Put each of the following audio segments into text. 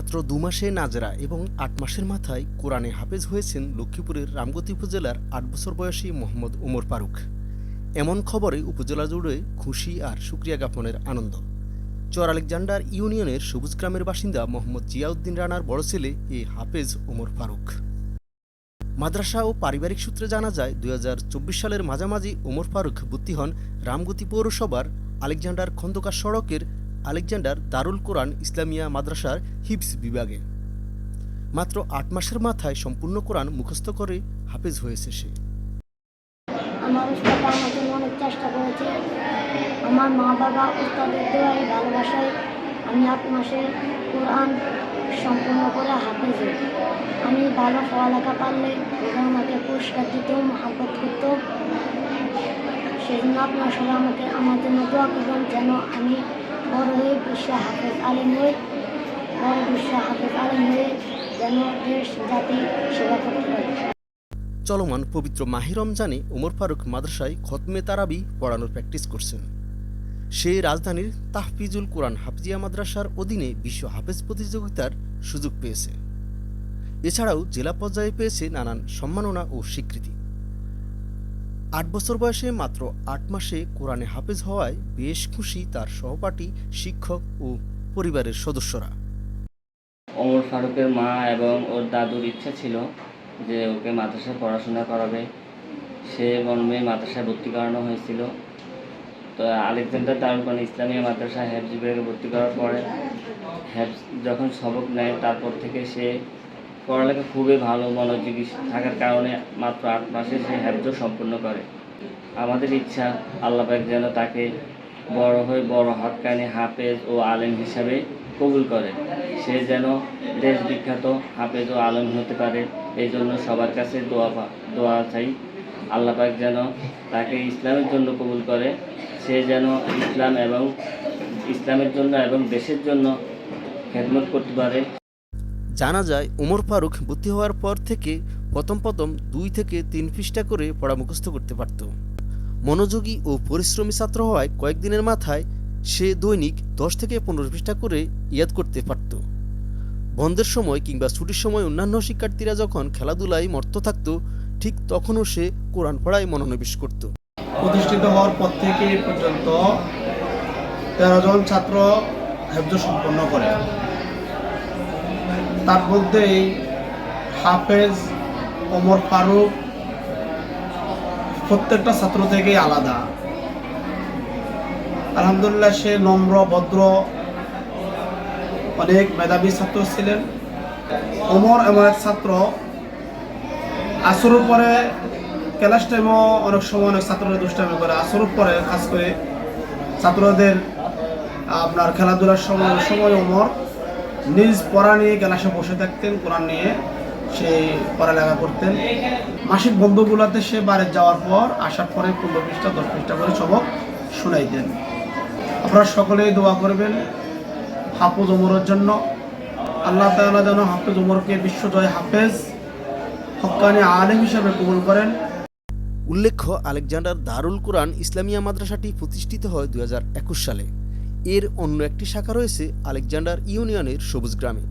মাত্র দু মাসে নাজরা এবং আট মাসের মাথায় কোরআনে হাফেজ হয়েছেন লক্ষ্মীপুরের রামগতি উপজেলার আট বছর বয়সী মোহাম্মদ ওমর ফারুক। এমন খবরে উপজেলা জুড়ে খুশি আর সুক্রিয়া জ্ঞাপনের আনন্দ। চর আলেকজান্ডার ইউনিয়নের সবুজ গ্রামের বাসিন্দা মোহাম্মদ জিয়াউদ্দিন রানার বড় ছেলে এ হাফেজ ওমর ফারুক। মাদ্রাসা ও পারিবারিক সূত্রে জানা যায়, দুই হাজার চব্বিশ সালের মাঝামাঝি ওমর ফারুক ভর্তি হন রামগতি পৌরসভার আলেকজান্ডার খন্দকার সড়কের আলেকজান্ডার দারুল কোরআন ইসলামিয়া মাদ্রাসার হিপস বিভাগে। মাত্র আট মাসের মাথায় সম্পূর্ণ কোরআন মুখস্থ করে হাফেজ হয়েছে সে। আমার উস্তাদ আমার জন্য অনেক আমার মা বাবা উস্তাদের দোয়াই ভালোবাসায় আমি আট মাসে কোরআন সম্পূর্ণ করে হাফেজ হই। আমি ভালো পড়ালেখা পারলে ওরা আমাকে পুরস্কার দিত, মহাব্বত করতো। সেই জন্য আপনার সবাই আমাকে, আমার জন্য দোয়া করবেন যেন আমি বড় হয়ে বিশ্ব হাফেজ হই বড় বিশ্ব হাফেজ হয়ে যেন দেশ জাতি সেবা করতে পারি চলমান পবিত্র মাহি রমজানে ওমর ফারুক মাদ্রাসায় খতমে তারাবি পড়ানোর প্র্যাকটিস করছেন। সে রাজধানীর তাহফিজুল কোরআন হাফজিয়া মাদ্রাসার অধীনে বিশ্ব হাফেজ প্রতিযোগিতার সুযোগ পেয়েছে। এছাড়াও জেলা পর্যায়ে পেয়েছে নানান সম্মাননা ও স্বীকৃতি। আট বছর বয়সে মাত্র আট মাসে কোরআনে হাফেজ হওয়ায় বেশ খুশি তার সহপাঠী, শিক্ষক ও পরিবারের সদস্যরা। ওমর ফারুকের মা এবং ওর দাদুর ইচ্ছা ছিল যে ওকে মাদ্রাসায় পড়াশোনা করাবে। সে মর্মে মাদ্রাসায় ভর্তি করানো হয়েছিল। তো আলেকজান্ডার দারুলকান ইসলামিয়া মাদ্রাসায় হ্যাবস ভর্তি করার পরে হ্যাবস যখন সবক নেয়, তারপর থেকে সে পড়ালেখা খুবই ভালো মনোযোগী থাকার কারণে মাত্র আট মাসে সে হ্যাবসও সম্পূর্ণ করে। আমাদের ইচ্ছা, আল্লাপাক যেন তাকে বড় হয়ে বড় হকানি হাফেজ ও আলেম হিসাবে কবুল করে। সে যেন দেশ বিখ্যাত হাফেজ ও আলেম হতে পারে এই জন্য সবার কাছে দোয়া দোয়া চাই। আল্লাপাক যেন তাকে ইসলামের জন্য কবুল করে। সে যেন ইসলাম এবং, ইসলামের জন্য এবং দেশের জন্য খেদমত করতে পারে। জানা যায় ওমর ফারুক ভর্তি হওয়ার পর থেকে প্রথম প্রথম দুই থেকে তিন পৃষ্ঠা করে পড়া মুখস্থ করতে পারত। মনোযোগী ও পরিশ্রমী ছাত্র হওয়ায় কয়েকদিনের মাথায় সে দৈনিক দশ থেকে পনেরো পৃষ্ঠা করে ইয়াদ করতে পারত। বন্ধের সময় কিংবা ছুটির সময় অন্যান্য শিক্ষার্থীরা যখন খেলাধুলায় মর্ত থাকত, ঠিক তখনও সে কোরআন পড়ায় মনোনিবেশ করত। প্রতিষ্ঠিত হওয়ার পর থেকে পর্যন্ত তেরো জন ছাত্র সম্পন্ন করে। তার মধ্যেই হাফেজ ওমর ফারুক প্রত্যেকটা ছাত্র থেকেই আলাদা। আলহামদুলিল্লাহ সে নম্র, ভদ্র, অনেক মেধাবী ছাত্র ছিলেন। ওমর এমন এক ছাত্র, আসরের পরে ক্লাস টাইমও অনেক সময় অনেক ছাত্ররা দুষ্টামি করে। আসরের পরে কাজ করে ছাত্রদের, আপনার খেলাধুলার সময় সময় ওমর নিজ পড়া নিয়ে ক্লাসে বসে থাকতেন, কোরআন নিয়ে সেই পড়ালেখা করতেন। মাসিক বন্ধুগুলোতে সে বাড়ি যাওয়ার পর আসার পরে পনেরো পৃষ্ঠা, দশ পৃষ্ঠা করে সবক শোনাইতেন। আপনারা সকলেই দোয়া করবেন হাফুজ ওমরের জন্য। আল্লাহ তাআলা যেন হাফেজ ওমরকে বিশ্বজয় হাফেজ হক্কানি আলেম হিসাবে কবুল করেন। উল্লেখ্য, আলেকজান্ডার দারুল কোরআন ইসলামিয়া মাদ্রাসাটি প্রতিষ্ঠিত হয় দুই হাজার একুশ সালে। এর অন্য একটি শাখা রয়েছে আলেকজান্ডার ইউনিয়নের সবুজ গ্রামে।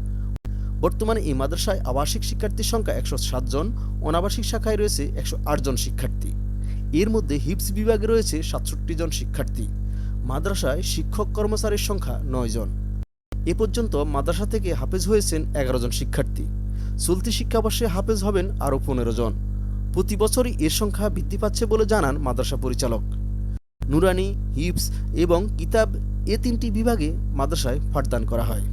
বর্তমানে এই মাদ্রাসায় আবাসিক শিক্ষার্থীর সংখ্যা একশো জন, অনাবাসিক শাখায় রয়েছে একশো জন শিক্ষার্থী। এর মধ্যে হিপস বিভাগে রয়েছে সাতষট্টি জন শিক্ষার্থী। মাদ্রাসায় শিক্ষক কর্মচারীর সংখ্যা নয় জন। এ পর্যন্ত মাদ্রাসা থেকে হাফেজ হয়েছেন এগারো জন শিক্ষার্থী। চলতি শিক্ষাবর্ষে হাফেজ হবেন আরও পনেরো জন। প্রতি বছরই এর সংখ্যা বৃদ্ধি পাচ্ছে বলে জানান মাদ্রাসা পরিচালক। নুরানি, হিপস এবং কিতাব এ তিনটি বিভাগে মাদ্রাসায় পাঠদান করা হয়।